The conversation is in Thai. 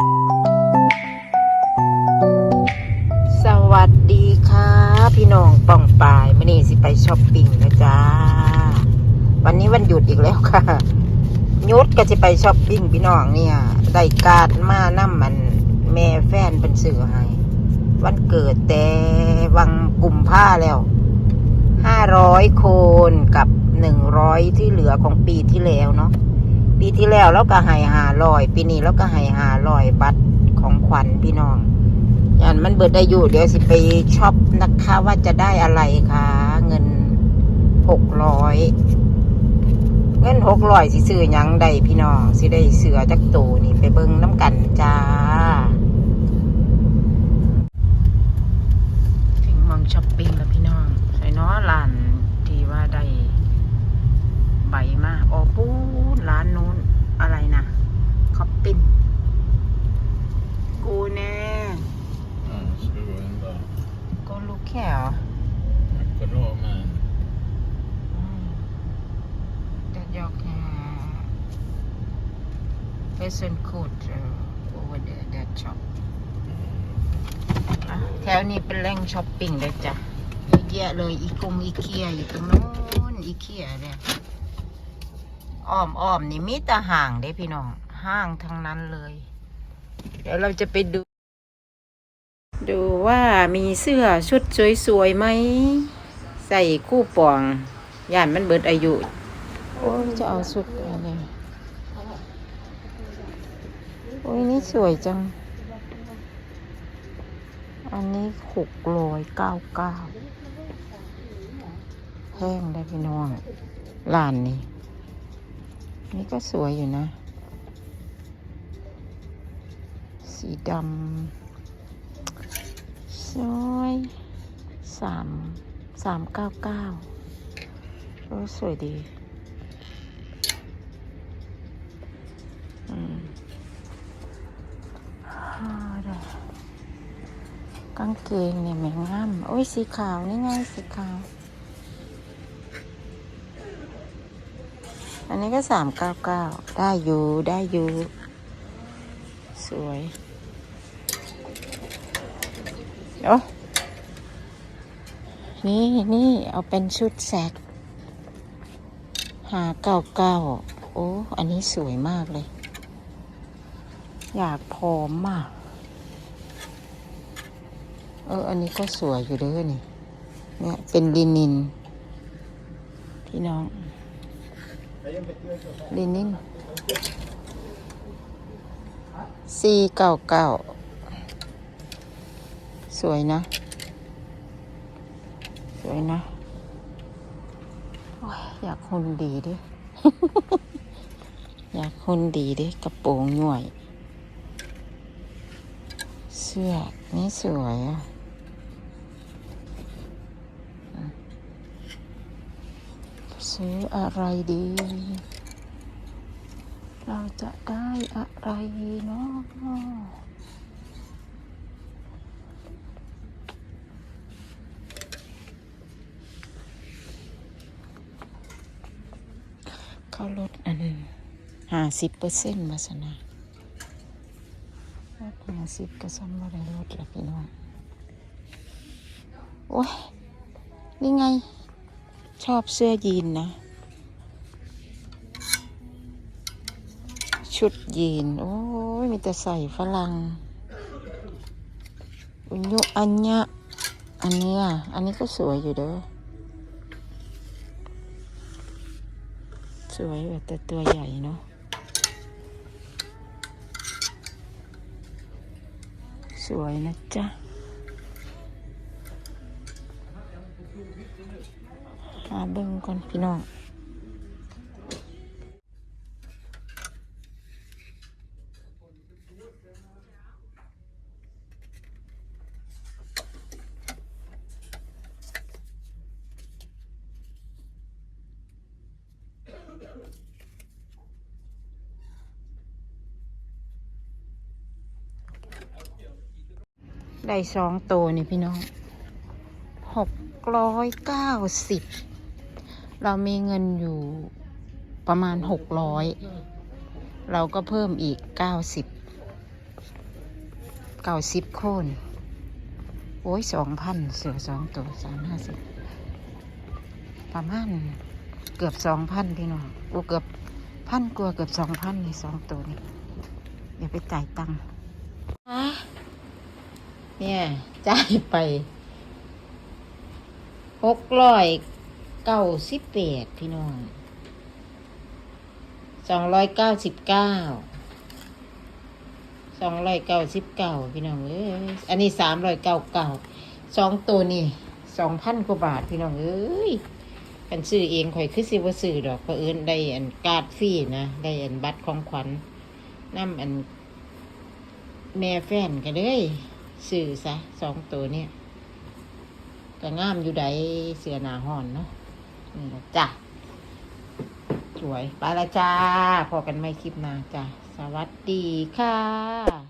สวัสดีค่ะ พี่น้องป่องปายมื่อนี้สิไปช้อปปิ้งนะจ๊ะ วันนี้วันหยุดอีกแล้วค่ะยุดก็จะไปช้อปปิ้งพี่น้องเนี่ย ได้การ์ดมาน้ำมันแม่แฟนเป็นสื่อให้วันเกิดแต่วังกลุ่มผ้าแล้วห้าร้อยโคนกับหนึ่งร้อยที่เหลือของปีที่แล้วเนาะ ปีที่แล้วเราก็ให้หาลอยปีนี้เราก็ให้หาลอยบัตรของขวัญพี่น้องยันมันเบิดได้อยู่เดี๋ยวสิไปช็อปนะคะว่าจะได้อะไรคะเงินหกร้อยเงินหกร้อยสิซื้อยังได้พี่น้องสิได้เสือจักตูนี่ไปเบิ้งน้ำกันจ้า ถึงมองช้อปปิ้งแล้วพี่น้องใส่น้อร้านที่ว่าได้ใบมาโอ้ปูนร้านนู้นอะไรนะคอปปิ้นกูแน่ Ja, ska vi gå in där? ก็ลูกแค่เหรอ Bra men จะยกแค่ person code uh, over there that shop แถวนี้เป็นแหล่งช้อปปิ้งเลยจ้ะเยอะแยะเลยอีกงอีเคียอยู่ตรงโน้นอีเคียเนี่ยอ้อมอ้อมนี่มีแต่ห่างเด้พี่น้องห้างทั้งนั้นเลย เดี๋ยวเราจะไปดู ดูว่ามีเสื้อชุดสวยๆไหม ใส่คู่ป่องย่านมันเบิดอายุ โอ้ยจะเอาชุดอะไรโอ้ยนี่สวยจัง อันนี้หกร้อยเก้าเก้าแพงได้พี่น้องร้านนี้ นี่ก็สวยอยู่นะ สีดำสวยสามสามเก้าเก้าโอ้สวยดี กางเกงเนี่ยแม่งงามโอ้ยสีขาวนี่ไงสีขาว อันนี้ก็สามเก้าเก้าได้อยู่ได้อยู่ สวยโอ้นี่นี่เอาเป็นชุดแสกหาเก้าเก้าโอ้ อันนี้สวยมากเลย อยากพร้อมมากเออ อันนี้ก็สวยอยู่เด้อนี่ เนี่ย เป็นลินิน พี่น้อง ลินินสี่เก้าเก้าสวยนะ สวยนะ อยอยากหุ่นดีดิ อยากหุ่นดีดิ กระโปรงหน่วย เสื้อ นี่สวยอะซื้ออะไรดี เราจะได้อะไรเนาะเขาลดอันห้าสิบเปอร์เซ็นต์มาสนะ ลดห้าสิบก็ซ้ำว่าได้ลดแล้วพี่น้องโอ้ยนี่ไง ชอบเสื้อยีนนะ ชุดยีน โอ้ย มีแต่ใส่ฝรั่งอุญยุอัญญะอันเนี้ยอันนี้ก็สวยอยู่เด้อสวยแต่ตัวใหญ่เนาะ วยนะจ๊ะ หาเบิ่งก่อนพี่น้อง ได้สองตัวนี่พี่น้องหกร้อยเก้าสิบเรามีเงินอยู่ประมาณหกร้อยเราก็เพิ่มอีกเก้าสิบเก้าสิบโคนโอ้ยสองพันเสือสองตัวสามห้าสิบประมาณเกือบสองพันพี่น้องโอ้เกือบพันกว่าเกือบสองพันนี่สองตัวนี่เดี๋ยวไปจ่ายตังค์ เนี่ยจ่ายไปหกร้อยเก้าสิบแปดพี่น้องสองร้อยเก้าสิบเก้าสองร้อยเก้าสิบเก้าพี่น้องเอ้ยอันนี้สามร้อยเก้าเก้าสองตัวนี่สองพันกว่าบาทพี่น้องเอ้ยกันซื้อเองข่อยคือสิว่าซื้อดอกเพราะเอิญได้อันการ์ดฟรีนะได้อันบัตรของขวัญน้ำอันแม่แฟนกันเลย สื่อซะสองตัวเนี่ยก็งามอยู่ใดเสือหนาห่อนเนาะนี่ละจ้ะสวยไปละจ้าพอกันไม่คลิปหน้าจ้ะ สวัสดีค่ะ